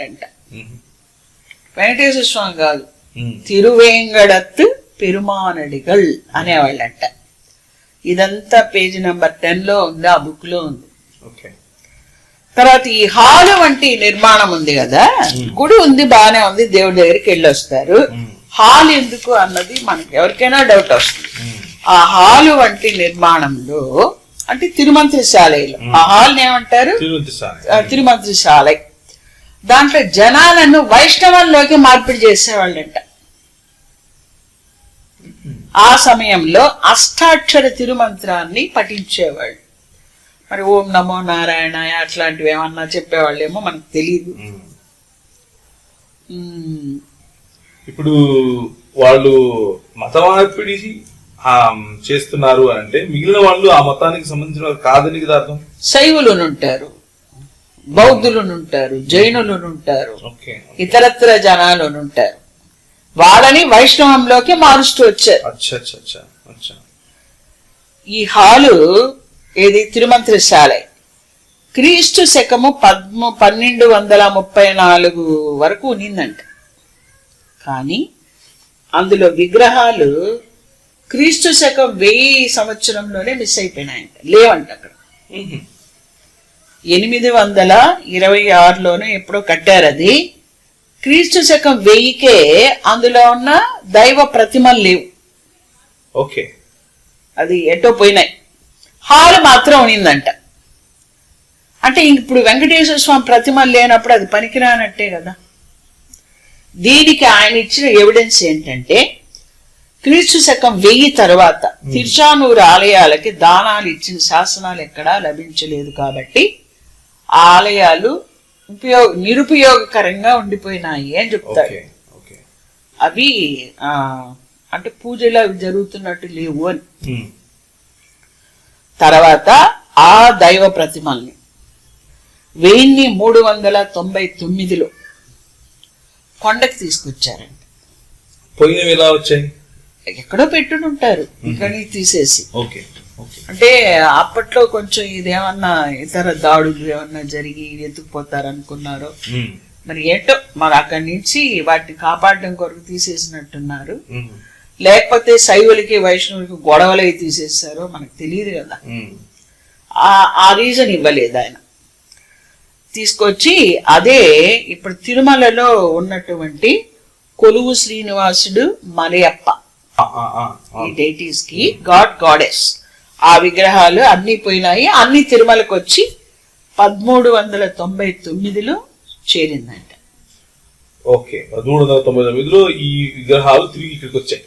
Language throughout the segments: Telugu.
అనేవాళ్ళంట వెంకటేశ్వర స్వామి కాదు. ఉమ్. తిరువేంగడత్తు పెరుమానడిగల్ అనేవాళ్ళంట. ఇదంతా పేజీ నెంబర్ టెన్లో ఉంది ఆ బుక్లో ఉంది తర్వాత ఈ హాలు వంటి నిర్మాణం ఉంది కదా గుడి ఉంది బానే ఉంది దేవుడి దగ్గరికి వెళ్ళి వస్తారు. హాల్ ఎందుకు అన్నది మనకి ఎవరికైనా డౌట్ వస్తుంది. ఆ హాలు వంటి నిర్మాణంలో అంటే తిరుమంత్రిశాలయలో ఆ హాల్ ఏమంటారు? తిరుపతి స్వామి ఆ, తిరుమంత్రిశాలై దాంట్లో జనాలను వైష్ణవంలోకి మార్పిడి చేసేవాళ్ళంట. ఆ సమయంలో అష్టాక్షర తిరుమంత్రాన్ని పఠించేవాళ్ళు. మరి ఓం నమో నారాయణ అట్లాంటివి ఏమన్నా చెప్పేవాళ్ళేమో మనకు తెలియదు ఇప్పుడు వాళ్ళు మత మార్పిడి చేస్తున్నారు అని అంటే మిగిలిన వాళ్ళు ఆ మతానికి సంబంధించిన కాదని కదా అర్థం? శైవులునుంటారు బౌద్ధులునుంటారు జైనులునుంటారు ఇతరత్ర జనాలునుంటారు. వాళ్ళని వైష్ణవంలోకి మారుస్తూ వచ్చారు. ఈ హాలు ఏది? తిరుమంత్రిశాల. క్రీస్తు శకము పద్మ పన్నెండు వందల ముప్పై నాలుగు వరకు ఉన్నిందంట. కానీ అందులో విగ్రహాలు క్రీస్తు శకం వెయ్యి సంవత్సరంలోనే మిస్ అయిపోయినాయంట. లేవంట అక్కడ. ఎనిమిది వందల ఇరవై ఆరులోనే ఎప్పుడో కట్టారు అది క్రీస్తు శకం వెయ్యికే అందులో ఉన్న దైవ ప్రతిమలు లేవు. ఓకే. అది ఎటో పోయినాయి. హాల్ మాత్రం ఉన్నిందంట అంటే ఇప్పుడు వెంకటేశ్వర స్వామి ప్రతిమలు లేనప్పుడు అది పనికిరానట్టే కదా. దీనికి ఆయన ఇచ్చిన ఎవిడెన్స్ ఏంటంటే క్రీస్తు శకం వెయ్యి తర్వాత తిరుచానూరు ఆలయాలకి దానాలు ఇచ్చిన శాసనాలు ఎక్కడా లభించలేదు కాబట్టి ఆలయాలు ఉపయోగ నిరుపయోగకరంగా ఉండిపోయినాయి అని ఓకే అవి అంటే పూజలు అవి జరుగుతున్నట్టు లేవు అని. తర్వాత ఆ దైవ ప్రతిమల్ని. వెయ్యిన్ని మూడు వందల తొంభై తొమ్మిదిలో కొండకి తీసుకొచ్చారండి. పోయినవి ఎలా వచ్చాయి? ఎక్కడో పెట్టునుంటారు. ఇక్కడికి తీసేసి. ఓకే. అంటే అప్పట్లో కొంచెం ఇదేమన్నా ఇతర దాడులు ఏమన్నా జరిగి ఎత్తుకుపోతారు అనుకున్నారో ఉమ్. మరి ఏంటో మరి అక్కడి నుంచి వాటిని కాపాడడం కొరకు తీసేసినట్టున్నారు. లేకపోతే శైవులకి వైష్ణవులకి గొడవలు అయి తీసేసారో మనకు తెలియదు కదా. ఆ ఆ రీజన్ ఇవ్వలేదు ఆయన తీసుకొచ్చి అదే ఇప్పుడు తిరుమలలో ఉన్నటువంటి కొలువు శ్రీనివాసుడు మలయప్ప. ఈ డైటీస్కి గాడ్ గాడెస్ ఆ విగ్రహాలు అన్ని పోయినాయి. అన్ని తిరుమలకు వచ్చి పదమూడు వందల తొంభై తొమ్మిదిలో చేరిందంట. ఓకే. పదమూడు వందల తొంభై తొమ్మిదిలో ఈ విగ్రహాలు తిరిగి ఇక్కడికి వచ్చాయి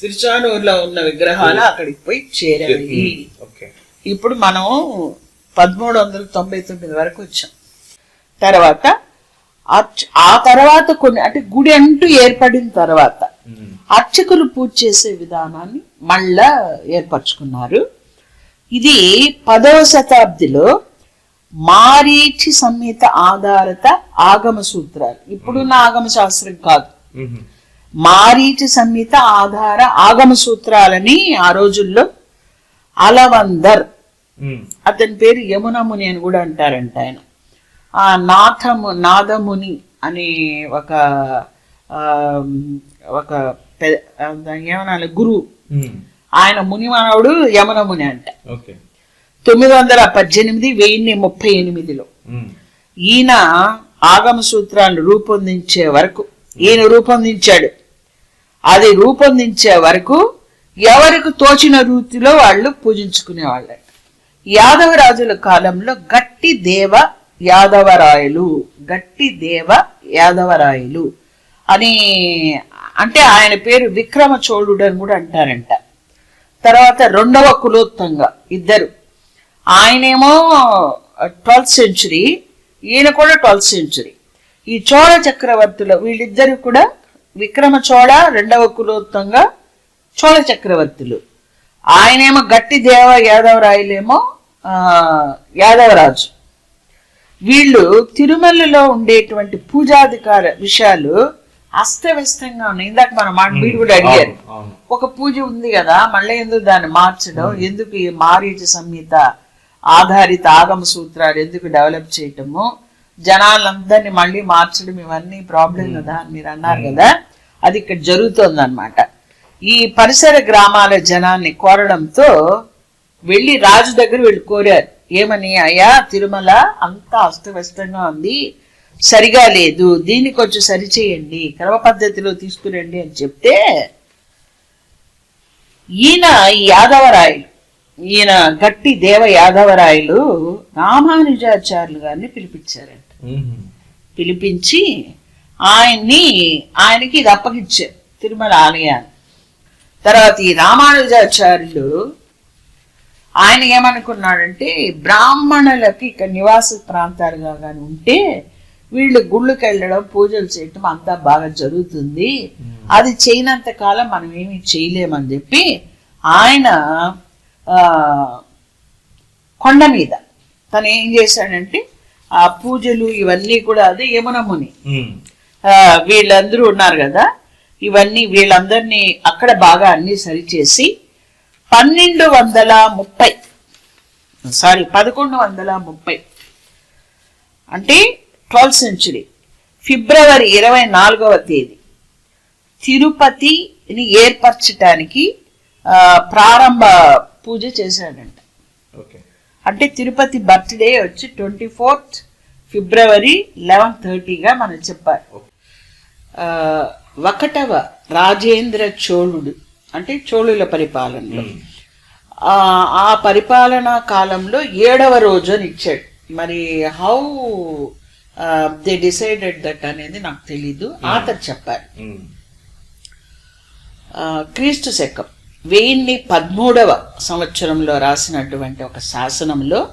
తిరుచానూరులో ఉన్న విగ్రహాలు అక్కడికి పోయి చేరాయి. ఓకే. ఇప్పుడు మనం పదమూడు వందల తొంభై తొమ్మిది వరకు వచ్చాం. తర్వాత ఆ తర్వాత కొన్ని అంటే గుడి అంటూ ఏర్పడిన తర్వాత. అర్చకులు పూజ చేసే విధానాన్ని మళ్ళా ఏర్పరచుకున్నారు. ఇది పదవ శతాబ్దిలో మారీచి సంహిత ఆధారిత ఆగమ సూత్రాలు. ఇప్పుడున్న ఆగమ శాస్త్రం కాదు. మారీచి సంహిత ఆధార ఆగమ సూత్రాలని ఆ రోజుల్లో అలవందర్. అతని పేరు యమునముని అని కూడా అంటారంట ఆయన. ఆ నాథము నాదముని అని ఒక ఆ, ఒక ఏమనాలి? గురువు. ఆయన మునిమానవుడు యమునముని అంట. ఓకే. తొమ్మిది వందల పద్దెనిమిది వెయ్యిన్ని ముప్పై ఎనిమిదిలో. ఈయన ఆగమ సూత్రాలను రూపొందించే వరకు ఈయన రూపొందించాడు. అది రూపొందించే వరకు ఎవరికి తోచిన రీతిలో వాళ్ళు పూజించుకునేవాళ్ళ యాదవరాజుల కాలంలో గట్టి దేవ యాదవరాయలు గట్టి దేవ యాదవరాయలు అని అంటే ఆయన పేరు విక్రమ చోళుడు అని కూడా అంటారంట. తర్వాత రెండవ కులోత్తంగా ఇద్దరు. ఆయనేమో ట్వెల్త్ సెంచురీ ఈయన కూడా ట్వెల్త్ సెంచురీ ఈ చోళ చక్రవర్తులు వీళ్ళిద్దరు కూడా విక్రమ చోళ రెండవ కులోత్తంగా చోళ చక్రవర్తులు. ఆయనేమో గట్టి దేవ యాదవరాయలేమో యాదవరాజు. వీళ్ళు తిరుమలలో ఉండేటువంటి పూజాధికార విషయాలు అస్తవ్యస్తంగా ఉన్నాయి. ఇందాక మన మాట మీరు కూడా అడిగారు. ఒక పూజ ఉంది కదా మళ్ళీ ఎందుకు దాన్ని మార్చడం? ఎందుకు ఈ మారీచ సంహిత ఆధారిత ఆగమ సూత్రాలు ఎందుకు డెవలప్ చేయటము? జనాలందరినీ మళ్ళీ మార్చడం ఇవన్నీ ప్రాబ్లం కదా మీరు అన్నారు కదా. అది ఇక్కడ జరుగుతోంది ఈ పరిసర గ్రామాల జనాన్ని కోరడంతో వెళ్ళి రాజు దగ్గర వీళ్ళు కోరారు. ఏమని అయ్యా తిరుమల అంతా అస్తవ్యస్తంగా ఉంది. సరిగా లేదు. దీన్ని కొంచెం సరిచేయండి. క్రమ పద్ధతిలో తీసుకురండి అని చెప్తే ఈయన ఈ యాదవరాయలు ఈయన గట్టి దేవ యాదవరాయలు రామానుజాచార్యులు గారిని పిలిపించారంట. పిలిపించి ఆయన్ని ఆయనకి ఇది అప్పగించారు తిరుమల ఆలయాన్ని. తర్వాత ఈ రామానుజాచార్యులు ఆయన ఏమనుకున్నాడంటే బ్రాహ్మణులకి ఇక్కడ నివాస ప్రాంతాలుగా కానీ ఉంటే వీళ్ళు గుళ్ళకి వెళ్ళడం పూజలు చేయటం అంతా బాగా జరుగుతుంది. అది చేయనంత కాలం మనం ఏమీ చేయలేమని చెప్పి ఆయన కొండ మీద తను ఏం చేశాడంటే ఆ పూజలు ఇవన్నీ కూడా అదే యమున ముని మ్మ్. ఆ, వీళ్ళందరూ ఉన్నారు కదా ఇవన్నీ వీళ్ళందరినీ అక్కడ బాగా అన్ని సరిచేసి పన్నెండు వందల ముప్పై సారీ పదకొండు వందల ముప్పై. అంటే ట్వెల్త్ సెంచురీ ఫిబ్రవరి ఇరవై నాలుగవ తేదీ. తిరుపతిని ఏర్పరచటానికి ప్రారంభ పూజ చేశాడంట. అంటే తిరుపతి బర్త్డే వచ్చి ట్వంటీ ఫోర్త్ ఫిబ్రవరి లెవెన్ థర్టీగా మనం చెప్పాలి. ఆ, ఒకటవ రాజేంద్ర చోళుడు అంటే చోళుల పరిపాలనలో. ఆ పరిపాలనా కాలంలో ఏడవ రోజు అని ఇచ్చాడు. మరి హౌ దే డిసైడెడ్ దట్ అనేది నాకు తెలీదు. ఆతర్ చెప్పారు. ఆ, క్రీస్తు శకం వెయ్యిన్ని పదమూడవ సంవత్సరంలో రాసినటువంటి ఒక శాసనంలో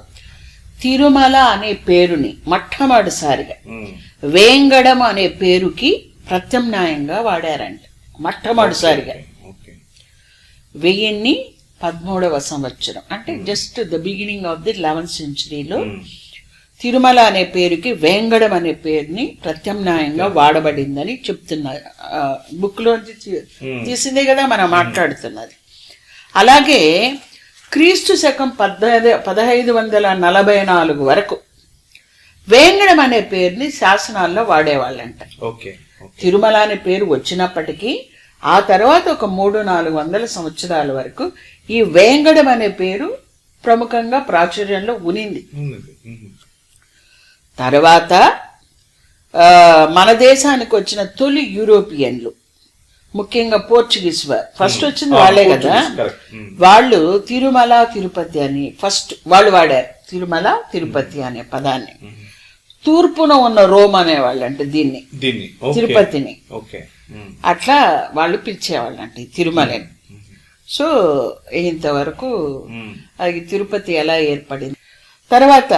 తిరుమల అనే పేరుని మొట్టమొదటిసారిగా మ్మ్. వేంగడం అనే పేరుకి ప్రత్యామ్నాయంగా వాడారంట. మొట్టమొదటిసారిగా. వెయ్యిన్ని పదమూడవ సంవత్సరం. అంటే just the beginning of the eleventh సెంచరీలో. Tirumala అనే పేరుకి వేంగడం అనే పేరుని ప్రత్యామ్నాయంగా వాడబడిందని చెప్తున్నారు బుక్ లోంచి తీ- Hmm. తీసిందే కదా మనం మాట్లాడుతున్నది. అలాగే క్రీస్తు శకం పద్దెనిమిది పదహైదు వందల నలభై నాలుగు వరకు వేంగడం అనే పేరుని శాసనాల్లో వాడేవాళ్ళంట. తిరుమల అనే పేరు వచ్చినప్పటికీ ఆ తర్వాత ఒక మూడు నాలుగు వందల సంవత్సరాల వరకు ఈ వేంగడం అనే పేరు ప్రముఖంగా ప్రాచుర్యంలో ఉనింది. తర్వాత మన దేశానికి వచ్చిన తొలి యూరోపియన్లు ముఖ్యంగా పోర్చుగీస్ వారు ఫస్ట్ వచ్చింది వాళ్ళే కదా. వాళ్ళు తిరుమల తిరుపతి అని ఫస్ట్ వాళ్ళు వాడారు. తిరుమల తిరుపతి అనే పదాన్ని. తూర్పున ఉన్న రోమ్ అనేవాళ్ళు అంటే దీన్ని. తిరుపతిని. అట్లా వాళ్ళు పిలిచేవాళ్ళు అంటే తిరుమలని సో ఇంతవరకు. అది తిరుపతి ఎలా ఏర్పడింది. తర్వాత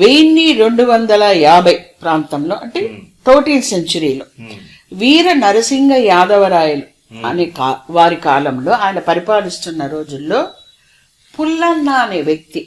వెయ్యి రెండు వందల యాభై ప్రాంతంలో అంటే థర్టీన్త్ సెంచురీలో. వీర నరసింహ యాదవరాయలు అనే కా వారి కాలంలో ఆయన పరిపాలిస్తున్న రోజుల్లో పుల్లన్న అనే వ్యక్తి.